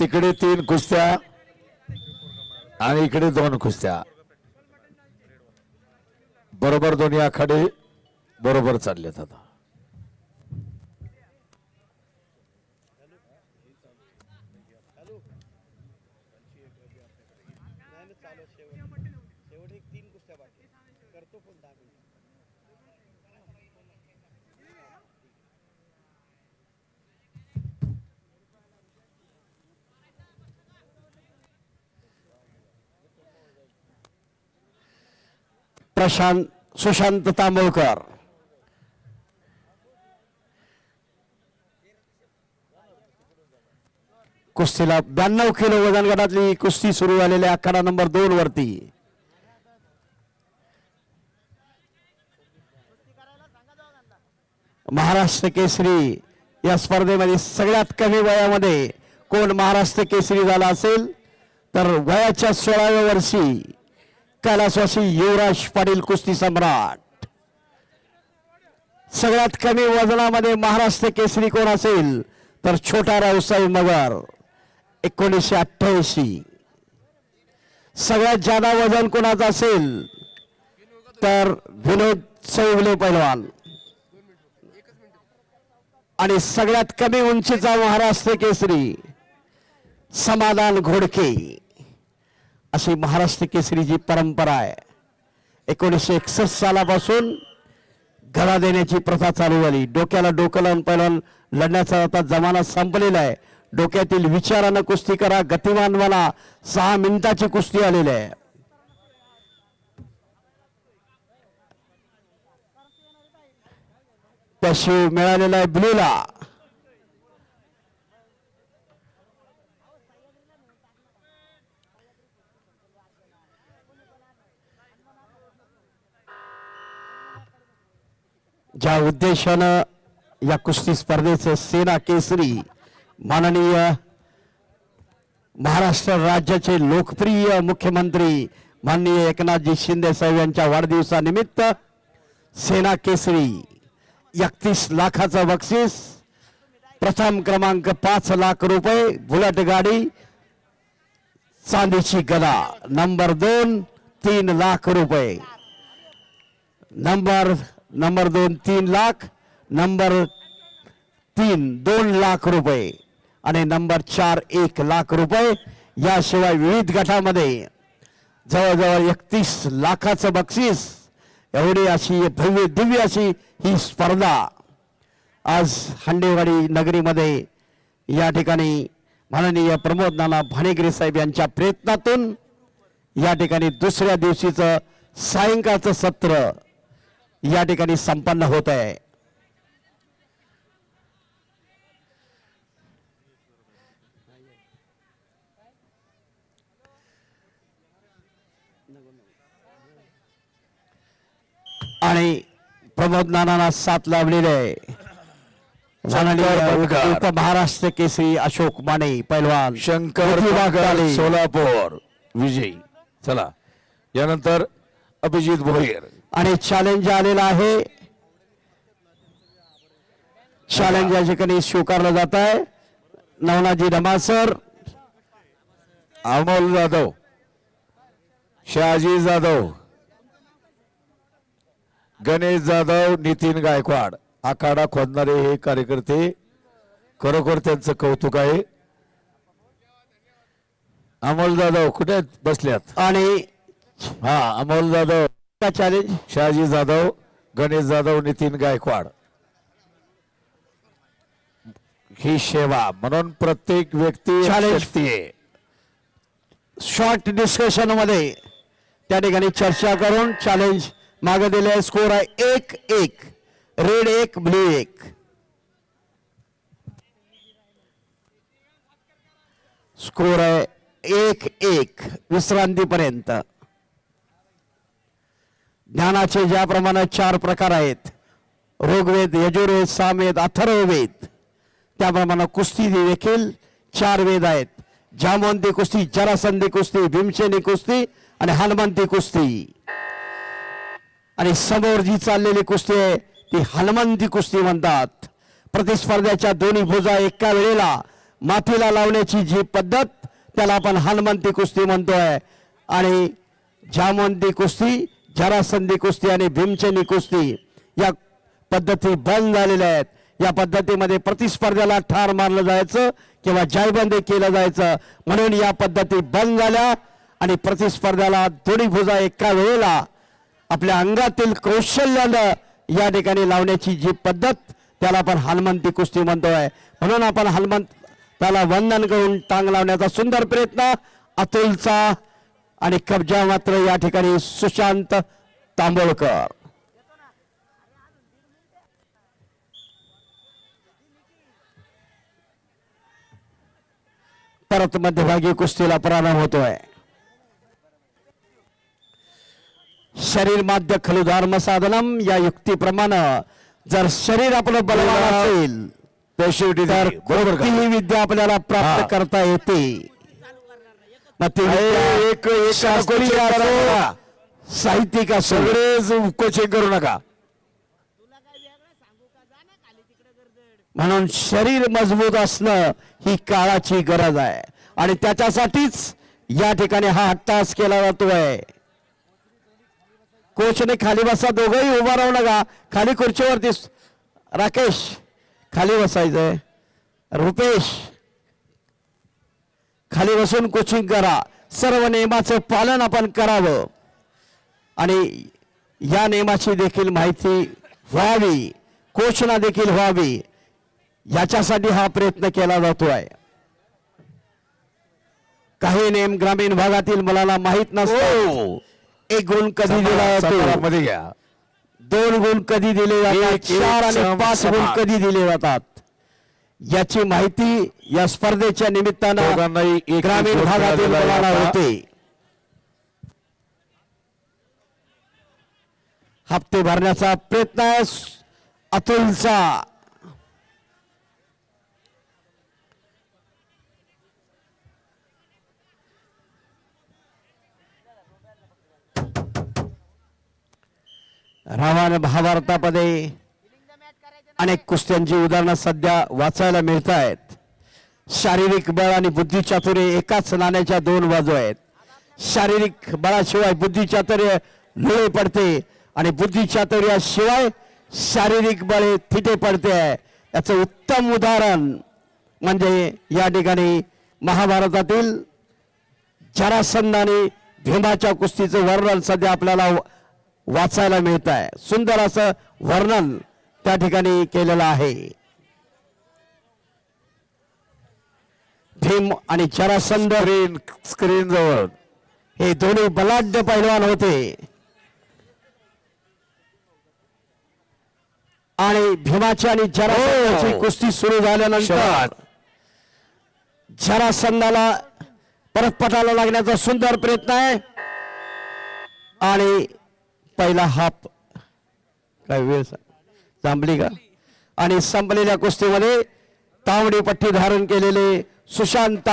तिकडे तीन कुस्त्या आणि इकडे दोन कुस्त्या. बरोबर दोन्ही आखाडे बरोबर चाललेत आता. प्रशांत सुशांत तांबोळकर. कुस्तीला ब्याण्णव किलो वजन गटातली कुस्ती सुरू झालेली आखाडा नंबर दोन वरती. महाराष्ट्र केसरी या स्पर्धेमध्ये सगळ्यात कमी वयामध्ये कोण महाराष्ट्र केसरी झाला असेल तर वयाच्या सोळाव्या वर्षी कैलासवासी युवराज पाटील कुस्ती सम्राट. सगळ्यात कमी वजनामध्ये महाराष्ट्र केसरी कोण असेल तर छोटा रावसाहेब मगर एकोणीसशे अठ्ठ्याऐंशी. सगळ्यात जादा वजन कोणाचं असेल तर विनोद चौगले पैलवान. आणि सगळ्यात कमी उंचीचा महाराष्ट्र केसरी समाधान घोडके. अशी महाराष्ट्र केसरीची परंपरा आहे. एकोणीसशे एकसष्ट सालापासून गळा देण्याची प्रथा चालू झाली. डोक्याला डोकं लावून पहिलवान लढण्याचा आता जमाना संपलेला आहे. डोक्यातील विचारानं कुस्ती करा गतिमान बना. सहा मिनिटाची कुस्ती आलेली आहे. त्याशिवाय मिळालेला आहे ब्लूला. ज्या उद्देशानं या कुस्ती स्पर्धेचं सेना केसरी माननीय महाराष्ट्र राज्याचे लोकप्रिय मुख्यमंत्री माननीय एकनाथजी शिंदे साहेब यांच्या वाढदिवसानिमित्त सेना केसरी एकतीस लाखाचं बक्षीस प्रथम क्रमांक पाच लाख रुपये बुलेट गाडी चांदीची गदा. नंबर दोन तीन लाख रुपये. नंबर नंबर दोन तीन लाख. नंबर तीन दोन लाख रुपये. आणि नंबर चार एक लाख रुपये. याशिवाय विविध गटामध्ये जवळजवळ एकतीस लाखाचं बक्षीस. एवढी अशी भव्य दिव्य अशी ही स्पर्धा आज हंडेवाडी नगरीमध्ये या ठिकाणी माननीय प्रमोद नाना भाणेगिरी साहेब यांच्या प्रयत्नातून या ठिकाणी दुसऱ्या दिवशीचं सायंकाळचं सत्र या ठिकाणी संपन्न होत आहे. आणि प्रमोद नानांना साथ लाभलेले आहे. महाराष्ट्र केसरी अशोक माने पैलवान. शंकर. सोलापूर. विजयी. चला. यानंतर अभिजित भोईर. आणि चॅलेंज आलेला आहे. चॅलेंज या ठिकाणी स्वीकारलं जात आहे. नवनाजी रमासर अमोल जाधव. शहाजी जाधव. गणेश जाधव नितीन गायकवाड. आखाडा खोदणारे हे कार्यकर्ते खरोखर त्यांचं कौतुक आहे. अमोल जाधव कुठे? बसल्यात? आणि हा अमोल जाधव. चॅलेंज शहाजी जाधव गणेश जाधव नितीन गायकवाड. ही सेवा म्हणून प्रत्येक व्यक्ती आहे. शॉर्ट डिस्कशनमध्ये त्या ठिकाणी चर्चा करून चॅलेंज मागे दिले स्कोर आहे एक एक. रेड एक ब्ल्यू एक. स्कोर आहे एक एक विश्रांतीपर्यंत. ज्ञानाचे ज्याप्रमाणे चार प्रकार आहेत. ऋग्वेद यजुर्वेद सामवेद अथर्ववेद. त्याप्रमाणे कुस्ती देखील चार वेद आहेत. जामवंती कुस्ती जरासंधी कुस्ती भीमसेनी कुस्ती आणि हनुमंती कुस्ती. आणि समोर जी चाललेली कुस्ती आहे ती हनुमंती कुस्ती म्हणतात. प्रतिस्पर्ध्याच्या दोन्ही भुजा एका वेळेला माथीला लावण्याची जी पद्धत त्याला आपण हनुमंती कुस्ती म्हणतोय. आणि जामवंती कुस्ती जरासंधी कुस्ती आणि भीमचनी कुस्ती या पद्धती बंद झालेल्या आहेत. या पद्धतीमध्ये प्रतिस्पर्ध्याला ठार मारलं जायचं किंवा जायबंदी केलं जायचं. म्हणून या पद्धती बंद झाल्या आणि प्रतिस्पर्ध्याला दोन्ही भुजा एका वेळेला आपल्या अंगातील कौशल्यानं या ठिकाणी लावण्याची जी पद्धत त्याला आपण हलमंती कुस्ती म्हणतोय. म्हणून आपण हलमंत त्याला वंदन करून टांग लावण्याचा सुंदर प्रयत्न अतुलचा आणि कब्जा मात्र या ठिकाणी सुशांत तांबोळकर. परत मध्यभागी कुस्तीला प्रारंभ होतोय. शरीर माध्य खलु धर्म साधनम या युक्तीप्रमाणे जर शरीर आपलं बलवान असेल तर कोणतीही विद्या आपल्याला प्राप्त. करता येते. एक. साहित्यिक सगळेच कोचिंग करू नका. म्हणून शरीर मजबूत असणं ही काळाची गरज आहे. आणि त्याच्यासाठीच या ठिकाणी हा हट्टास केला जातोय. कोचने खाली बसा दोघंही उभा राहू नका. खाली खुर्चीवरती राकेश खाली बसायचंय. रुपेश खाली बसून कोचिंग करा. सर्व नियमाचं पालन आपण करावं. आणि या नियमाची देखील माहिती व्हावी. कोचना देखील व्हावी. याच्यासाठी हा प्रयत्न केला जातोय. काही नेम ग्रामीण भागातील मुलाला माहीत नसतो एक गुण कधी दिला जातो? मध्ये घ्या. दोन गुण कधी दिले जातात? चार आणि पाच गुण. कधी दिले जातात? याची माहिती या स्पर्धेच्या निमित्तानं ग्रामीण भागातील जाता. होते हप्ते भरण्याचा प्रयत्न आहे अतुलचा रामायण महाभारतामध्ये अनेक कुस्त्यांची उदाहरणं सध्या वाचायला मिळत आहेत शारीरिक बळ आणि बुद्धिचातुर्य एकाच नाण्याच्या दोन बाजू आहेत. शारीरिक बळाशिवाय बुद्धिचातुर्य लोळे पडते आणि बुद्धिचातुर्याशिवाय शारीरिक बळ हे थिटे पडते. याचं उत्तम उदाहरण म्हणजे या ठिकाणी महाभारतातील जरासंध आणि भीमाच्या कुस्तीचं वर्णन सध्या आपल्याला वाचायला मिळत आहे सुंदर असं वर्णन त्या ठिकाणी केलेलं आहे. भीम आणि जरासंध स्क्रीन स्क्रीन जवळ. हे दोन्ही बलाढ्य पैलवान होते. आणि भीमाची आणि जरासंधाची हो. कुस्ती सुरू झाल्यानंतर. जरासंधाला परत पटाला लागण्याचा सुंदर प्रयत्न आहे. आणि पहिला हाफ. काय वेळ सा- का? आणि संपलेल्या कुस्तीमध्ये तांबडी पट्टी धारण केलेले सुशांत